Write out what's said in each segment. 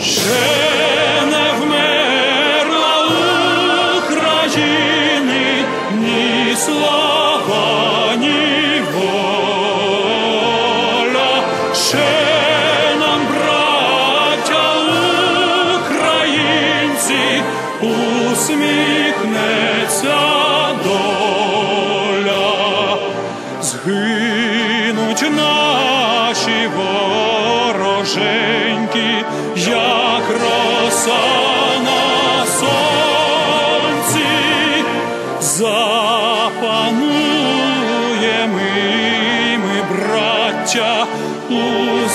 ще браття, у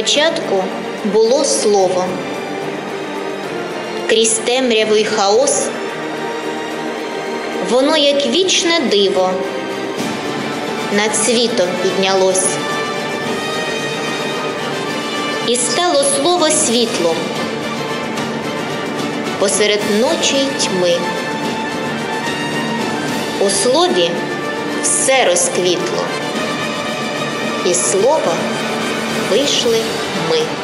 Спочатку було слово. Крізь темряву й хаос, воно, як вічне диво, над світом піднялось. І стало слово світлом посеред ночі й тьми. У слові все розквітло, і слова вийшли ми.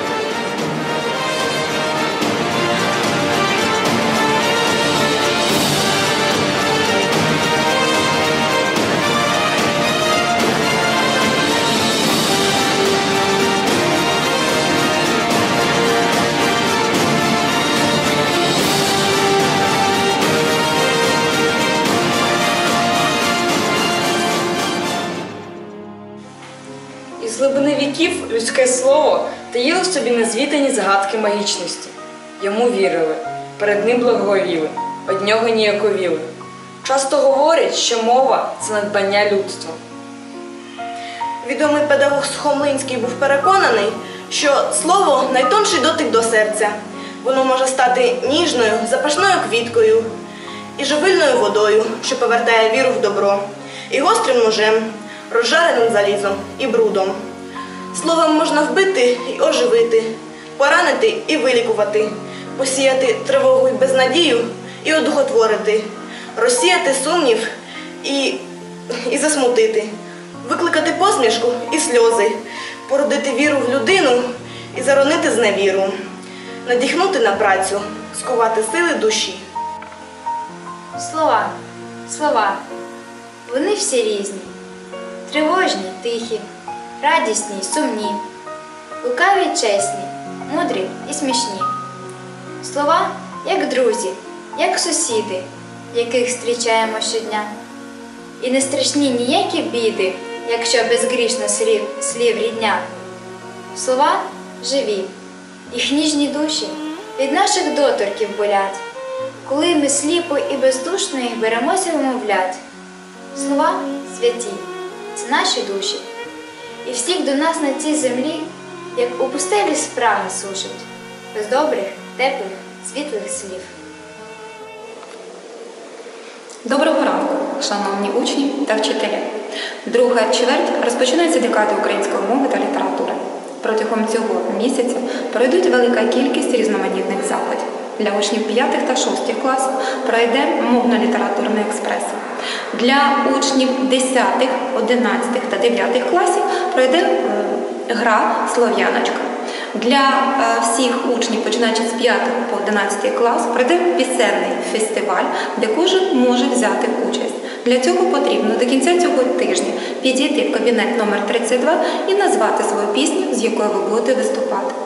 Із глибини віків людське слово таїло в собі незвідані загадки магічності. Йому вірили, перед ним благовіли, од нього ніяковіли. Часто говорять, що мова це надбання людства. Відомий педагог Сухомлинський був переконаний, що слово найтонший дотик до серця. Воно може стати ніжною, запашною квіткою і живильною водою, що повертає віру в добро, і гострим ножем, розжареним залізом і брудом. Словом можна вбити і оживити, поранити і вилікувати, посіяти тривогу і безнадію і одухотворити, розсіяти сумнів і, і засмутити. викликати посмішку і сльози, породити віру в людину і заронити зневіру, надихнути на працю, скувати сили душі. Слова, слова. Вони всі різні. Тривожні, тихі, радісні сумні, лукаві чесні, мудрі і смішні. Слова, як друзі, як сусіди, яких зустрічаємо щодня. І не страшні ніякі біди, якщо безгрішно слів, слів рідня. Слова живі, їх ніжні душі від наших доторків болять, коли ми сліпо і бездушно їх беремося вмовлять. Слова святі, це наші душі, і всіх до нас на цій землі, як у пустелі спраги сушать, без добрих, теплих, світлих слів. Доброго ранку, шановні учні та вчителі. Друга чверть розпочинається декади української мови та літератури. Протягом цього місяця пройдуть велика кількість різноманітних заходів. Для учнів 5 та 6 класів пройде мовно-літературний експрес. Для учнів 10, 11 та 9 класів пройде е, гра Слов'яночка. Для е, всіх учнів, починаючи з 5 по 11 клас, пройде пісенний фестиваль, де кожен може взяти участь. Для цього потрібно до кінця цього тижня підійти в кабінет номер 32 і назвати свою пісню, з якою ви будете виступати.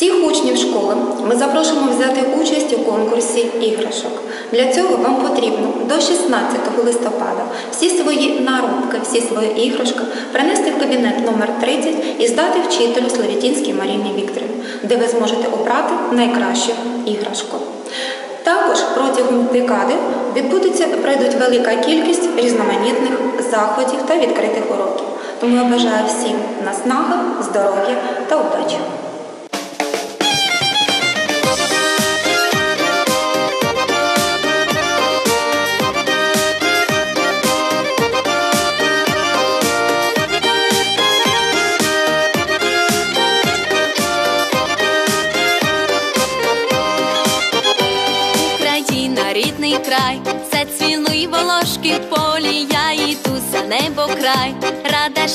Всіх учнів школи ми запрошуємо взяти участь у конкурсі іграшок. Для цього вам потрібно до 16 листопада всі свої наробки, всі свої іграшки принести в кабінет номер 30 і здати вчителю Славітінській Маріні Вікторівні, де ви зможете обрати найкращу іграшку. Також протягом декади відбудеться пройдуть велика кількість різноманітних заходів та відкритих уроків. Тому я бажаю всім наснаги, здоров'я та удачі.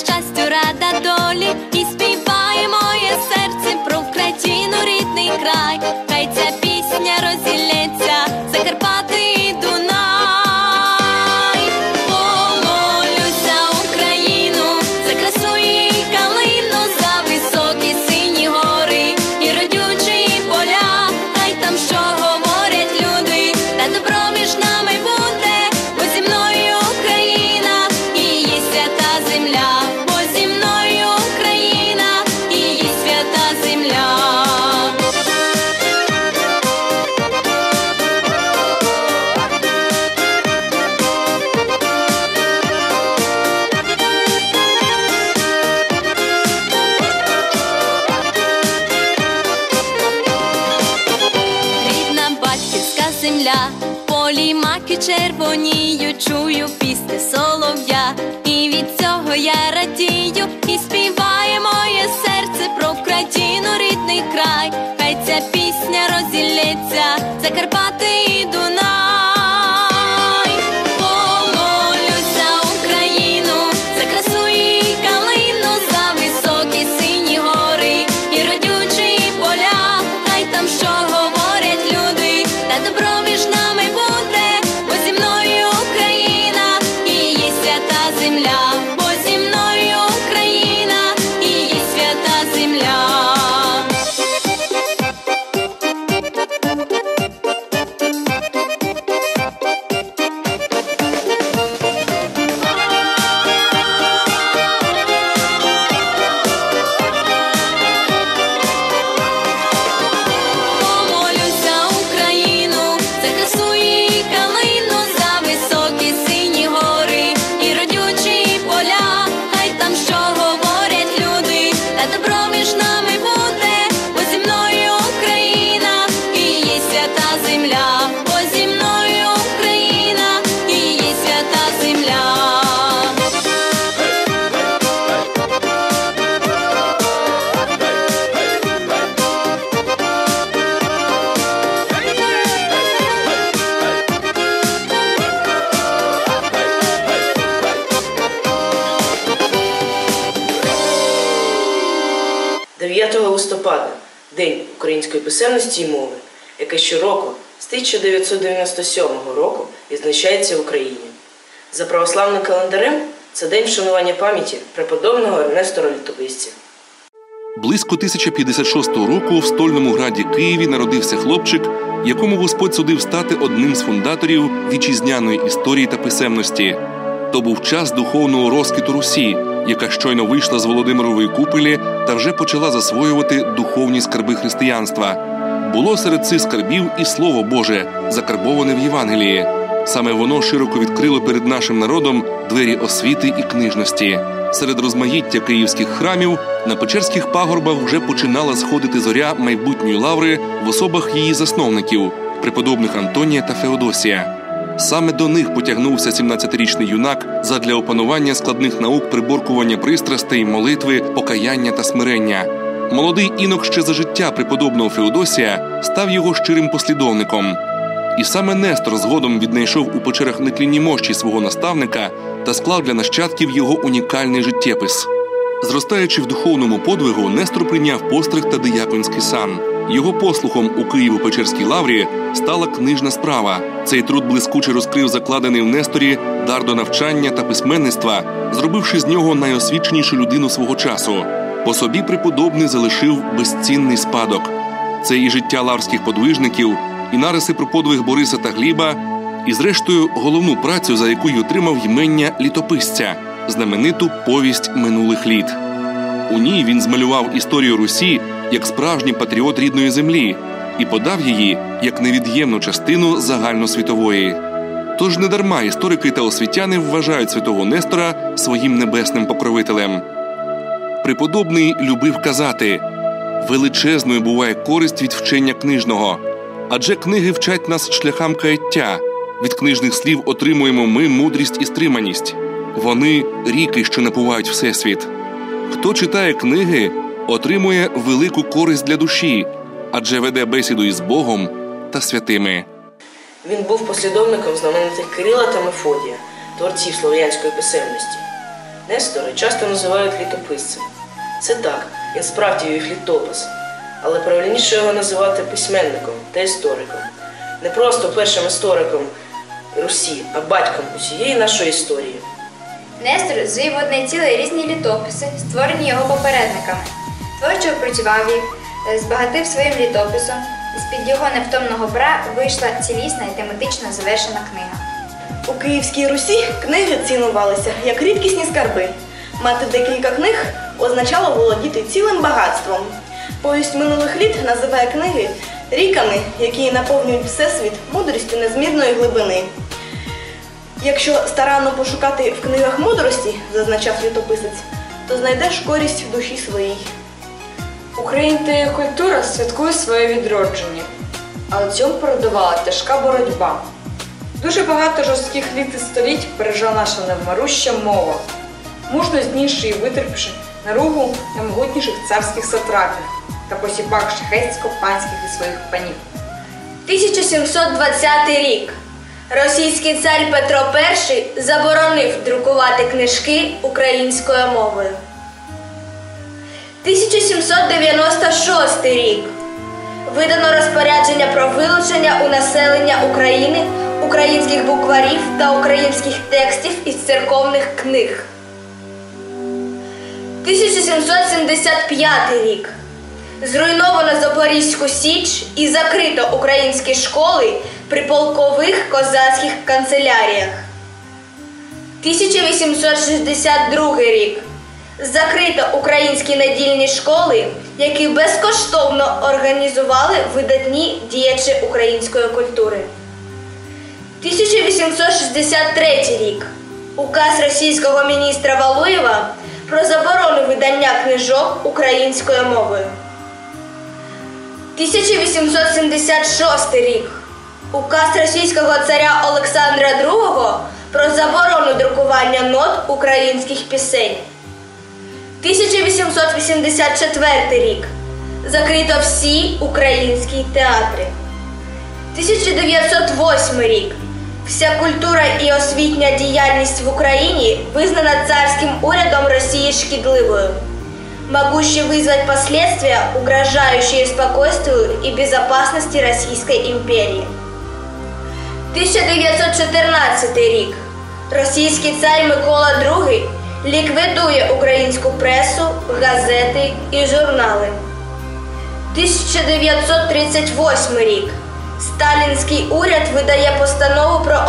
just я радію, і співає моє серце про Україну, рідний край, хай ця пісня розілється, листопада День української писемності і мови, який щороку з 1997 року відзначається в Україні. За православним календарем це день вшанування пам'яті преподобного Нестора Літописця. Близько 1056 року в стольному граді Києві народився хлопчик, якому Господь судив стати одним з фундаторів вітчизняної історії та писемності. То був час духовного розквіту Русі, яка щойно вийшла з Володимирової купелі та вже почала засвоювати духовні скарби християнства. Було серед цих скарбів і Слово Боже, закарбоване в Євангелії. Саме воно широко відкрило перед нашим народом двері освіти і книжності. Серед розмаїття київських храмів на Печерських пагорбах вже починала сходити зоря майбутньої лаври в особах її засновників преподобних Антонія та Феодосія. Саме до них потягнувся 17-річний юнак задля опанування складних наук приборкування пристрастей, молитви, покаяння та смирення. Молодий інок ще за життя преподобного Феодосія став його щирим послідовником. І саме Нестор згодом віднайшов у печерах нетлінні мощі свого наставника та склав для нащадків його унікальний життєпис. Зростаючи в духовному подвигу, Нестор прийняв постриг та дияконський сан. Його послухом у Києво-Печерській лаврі стала книжна справа. Цей труд блискуче розкрив закладений в Несторі дар до навчання та письменництва, зробивши з нього найосвіченішу людину свого часу. По собі преподобний залишив безцінний спадок. Це і життя лаврських подвижників, і нариси про подвиг Бориса та Гліба, і, зрештою, головну працю, за яку й отримав ймення літописця знамениту повість минулих літ. У ній він змалював історію Русі як справжній патріот рідної землі і подав її як невід'ємну частину загальносвітової. Тож недарма історики та освітяни вважають святого Нестора своїм небесним покровителем. Преподобний любив казати величезною буває користь від вчення книжного, адже книги вчать нас шляхам каяття. Від книжних слів отримуємо ми мудрість і стриманість. Вони ріки, що напувають всесвіт. Хто читає книги, отримує велику користь для душі, адже веде бесіду із Богом та святими. Він був послідовником знаменитих Кирила та Мефодія, творців слов'янської писемності. Нестора часто називають літописцем. Це так, він справді вів літопис, але правильніше його називати письменником та істориком. Не просто першим істориком Русі, а батьком усієї нашої історії. Нестор звів одне ціле різні літописи, створені його попередниками. Творчо опрацював їх, е, збагатив своїм літописом, з-під його невтомного бра вийшла цілісна і тематично завершена книга. У Київській Русі книги цінувалися як рідкісні скарби. Мати декілька книг означало володіти цілим багатством. Повість минулих літ називає книги ріками, які наповнюють всесвіт мудрістю незмірної глибини. Якщо старанно пошукати в книгах мудрості, зазначав літописець, то знайдеш користь в душі своїй. Її культура святкує своє відродження, але цьому передувала тяжка боротьба. Дуже багато жорстких літ і століть пережила наша невмируща мова, мужно знісши і витерпівши наругу наймогутніших царських сатрапів та посіпак шахетсько-панських і своїх панів. 1720 рік. Російський цар Петро І заборонив друкувати книжки українською мовою. 1796 рік. Видано розпорядження про вилучення у населення України українських букварів та українських текстів із церковних книг. 1775 рік. Зруйновано Запорізьку Січ і закрито українські школи при полкових козацьких канцеляріях. 1862 рік. Закрито українські недільні школи, які безкоштовно організували видатні діячі української культури. 1863 рік. Указ російського міністра Валуєва про заборону видання книжок українською мовою. 1876 рік. Указ російського царя Олександра II про заборону друкування нот українських пісень. 1884 рік. Закрито всі українські театри. 1908 рік. Вся культура і освітня діяльність в Україні визнана царським урядом Росії шкідливою. могущий вызвать последствия, угрожающие спокойствию и безопасности Российской империи. 1914 рік. Російський цар Микола II ліквідує українську пресу, газети і журнали. 1938 рік. Сталінський уряд видає постанову про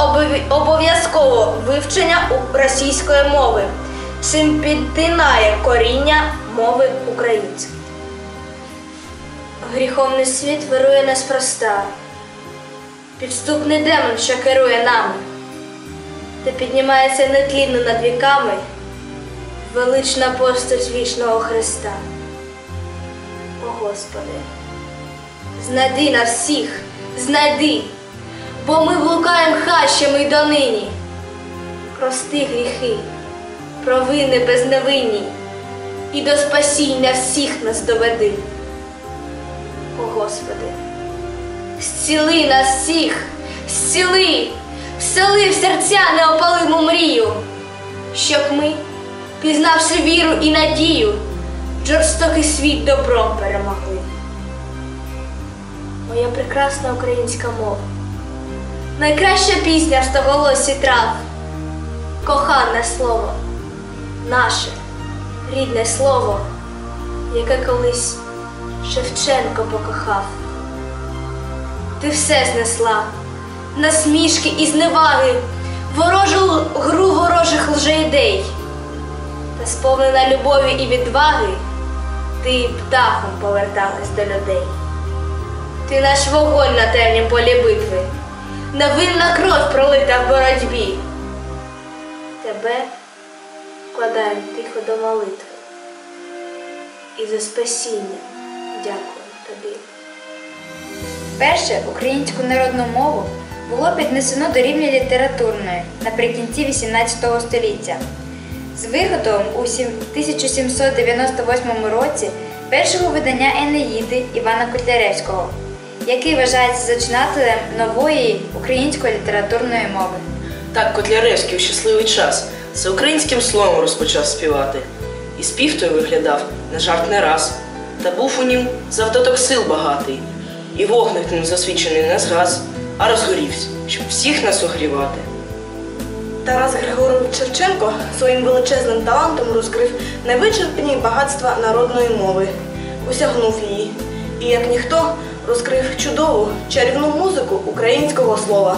обов'язкове вивчення російської мови, чим підтинає коріння мови української. Гріховний світ вирує неспроста. Підступний демон, що керує нами, та піднімається нетлінно над віками велична постать вічного Христа. О Господи, знайди нас всіх, знайди, бо ми блукаєм хащами й донині. Прости гріхи, провини безневинні, і до спасіння всіх нас доведи. О Господи, зціли нас всіх, зціли, всели в серця неопалиму мрію, щоб ми, пізнавши віру і надію, жорстокий світ добром перемогли. Моя прекрасна українська мова, найкраща пісня в стоголосі трав, кохане слово, наше рідне слово, яке колись Шевченко покохав. Ти все знесла, насмішки і зневаги, ворожу гру ворожих лжеідей. Сповнена любові і відваги, ти птахом поверталась до людей. Ти наш вогонь на темнім полі битви, невинна кров пролита в боротьбі. Тебе вкладаємо тихо до молитви. І за спасіння дякую тобі. Перше українську народну мову було піднесено до рівня літературної наприкінці XVIII століття. З виготовом у 1798 році першого видання Енеїди Івана Котляревського, який вважається зачинателем нової української літературної мови. Так Котляревський у щасливий час за українським словом розпочав співати. І спів той виглядав на жарт не раз. Та був у нім завдаток сил багатий, і вогник ним засвічений не згас, а розгорівся, щоб всіх нас огрівати. Тарас Григорович Шевченко своїм величезним талантом розкрив невичерпні багатства народної мови, осягнув її і, як ніхто, розкрив чудову чарівну музику українського слова.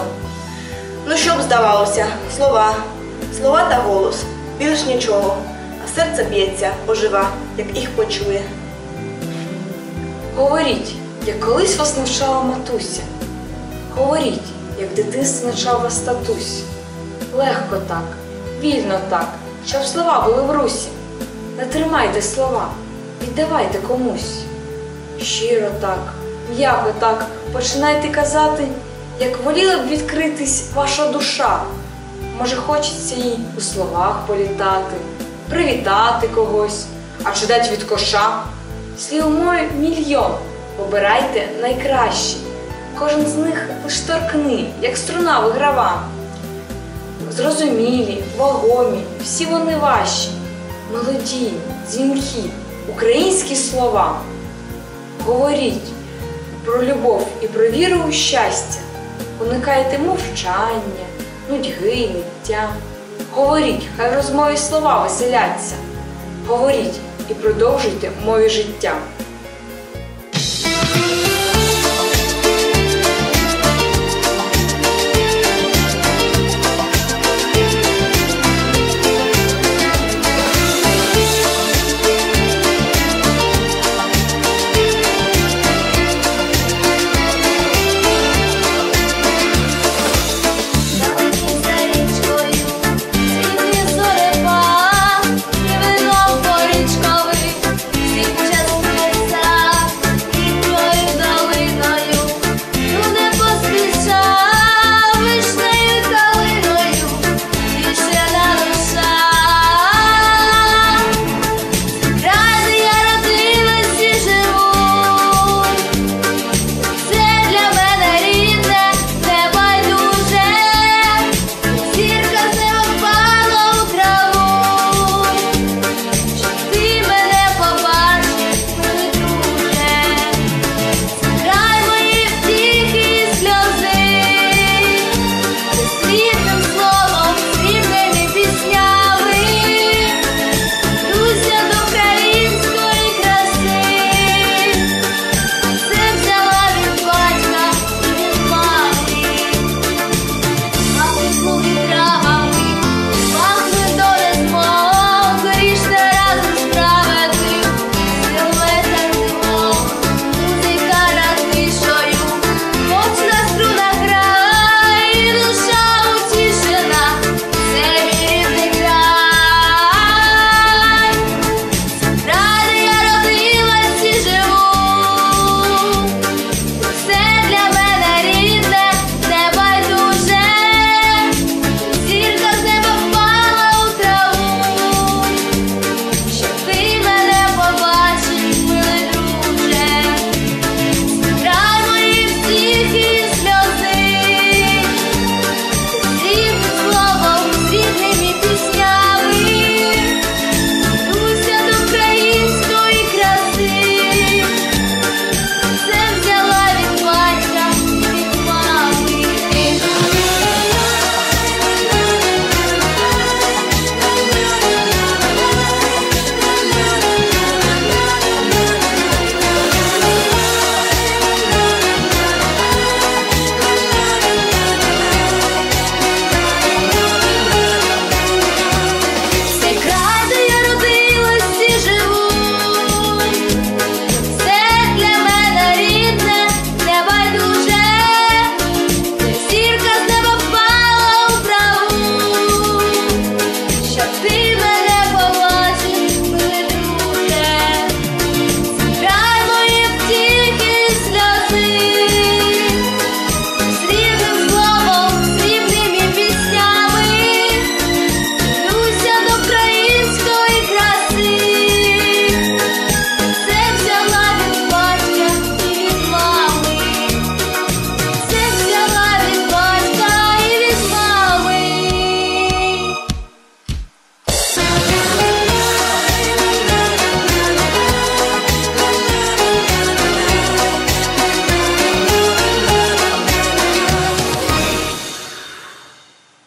Ну що б здавалося, слова, слова та голос, більш нічого, а серце б'ється, ожива, як їх почує. Говоріть, як колись вас навчала матуся. Говоріть, як дитинство навчав вас татусь. Легко так, вільно так, щоб слова були в русі. Не тримайте слова, віддавайте комусь. Щиро так, м'яко так починайте казати, як воліла б відкритись ваша душа. Може, хочеться їй у словах політати, привітати когось, а чи дать від коша. Слів мой мільйон, обирайте найкращі. Кожен з них лиш торкни, як струна виграва. Зрозумілі, вагомі, всі вони ваші, мелодійні, дзвінкі, українські слова. Говоріть про любов і про віру у щастя. Уникайте мовчання, нудьги, ниття. Говоріть, хай розмові слова веселяться. Говоріть і продовжуйте мові життя.